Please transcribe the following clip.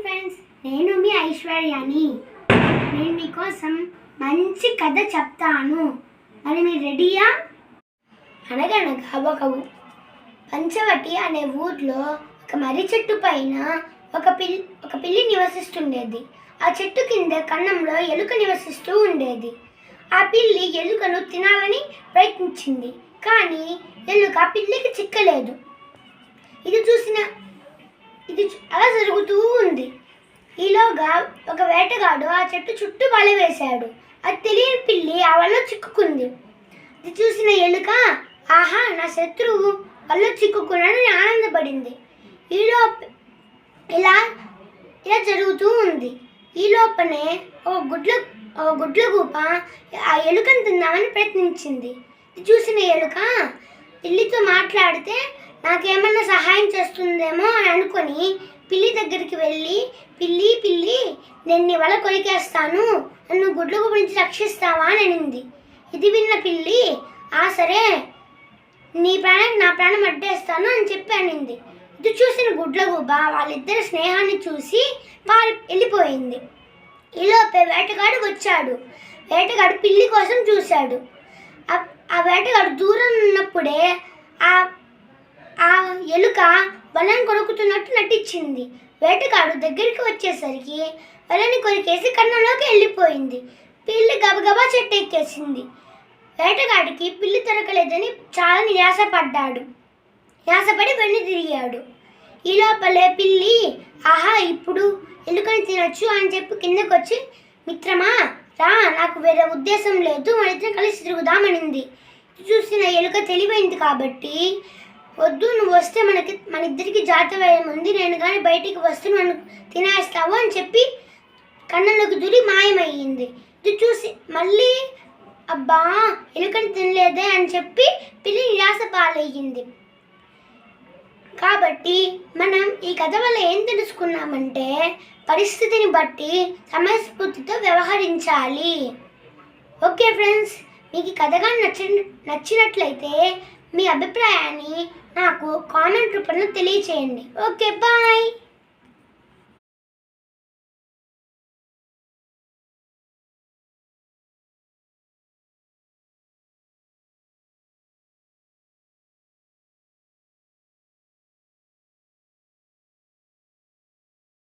Friends నేను మీ ఐశ్వర్యాని. నేను మీకోసం మంచి కథ చెప్తాను. మరి మీరు రెడీయా? అనగనగా ఒక పంచవటి అనే ఊర్లో ఒక మర్రి చెట్టు పైన ఒక పిల్లి ఒక పిల్లి నివసిస్తుండేది. ఆ చెట్టు కింద కన్నంలో ఎలుక నివసిస్తూ ఉండేది. ఆ పిల్లి ఎలుకను తినాలని ప్రయత్నించింది కానీ ఎలుక పిల్లికి చిక్కలేదు. ఇది చూసిన ఇది అలా జరుగుతూ ఉంది. ఈలోగా ఒక వేటగాడు ఆ చెట్టు చుట్టూ వల వేశాడు. అది తెలియని పిల్లి ఆ వల్ల చిక్కుకుంది. ఇది చూసిన ఎలుక ఆహా నా శత్రువు వల్ల చిక్కుకున్నాడని ఆనందపడింది. ఈలో ఇలా ఇలా జరుగుతూ ఉంది. ఈ లోపనే ఒక గుడ్ల ఒక గుడ్ల గూప ఆ ఎలుకను తిందామని ప్రయత్నించింది. ఇది చూసిన ఎలుక పిల్లితో మాట్లాడితే నాకేమన్నా సహాయం చేస్తుందేమో అని అనుకొని పిల్లి దగ్గరికి వెళ్ళి పిల్లి పిల్లి నేను నీ వల కొరికేస్తాను. నన్ను గుడ్లు గురించి రక్షిస్తావా? అని అనింది. ఇది విన్న పిల్లి ఆ సరే నీ ప్రాణానికి నా ప్రాణం అడ్డేస్తాను అని చెప్పి అనింది. ఇది చూసిన గుడ్లగూబ వాళ్ళిద్దరి స్నేహాన్ని చూసి వారి వెళ్ళిపోయింది. ఈలోపే వేటగాడు వచ్చాడు. వేటగాడు పిల్లి కోసం చూశాడు. ఆ- వేటగాడు దూరం ఉన్నప్పుడే ఎలుక వలని కొరుకుతున్నట్టు నటించింది. వేటగాడు దగ్గరికి వచ్చేసరికి వలని కొరికేసి కన్నంలోకి వెళ్ళిపోయింది. పిల్లి గబగబా చెట్టు ఎక్కేసింది వేటగాడికి పిల్లి దొరకలేదని చాలా నిరాశపడ్డాడు నిరాశపడి వెన్ను తిరిగాడు. ఈ లోపలే పిల్లి! ఆహా ఇప్పుడు ఎలుకని తినొచ్చు అని చెప్పి కిందకొచ్చి మిత్రమా రా నాకు వేరే ఉద్దేశం లేదు మన ఇద్దరం కలిసి తిరుగుదామనింది. చూసిన ఎలుక తెలివైంది కాబట్టి వద్దు నువ్వు వస్తే మనకి మన ఇద్దరికి జాత ఉంది నేను కానీ బయటికి వస్తే నన్ను తినేస్తావు అని చెప్పి కన్నంలోకి దూరి మాయమయ్యింది. ఇది చూసి మళ్ళీ అబ్బా ఎలుకని తినలేదే అని చెప్పి పిల్లి నిరాశ పాలయ్యింది. కాబట్టి మనం ఈ కథ వల్ల ఏం తెలుసుకున్నామంటే పరిస్థితిని బట్టి సమయస్ఫూర్తితో వ్యవహరించాలి. ఓకే ఫ్రెండ్స్ మీకు ఈ కథగా నచ్చి నచ్చినట్లయితే మీ అభిప్రాయాన్ని నాకు కామెంట్ రూపంలో తెలియచేయండి. Okay bye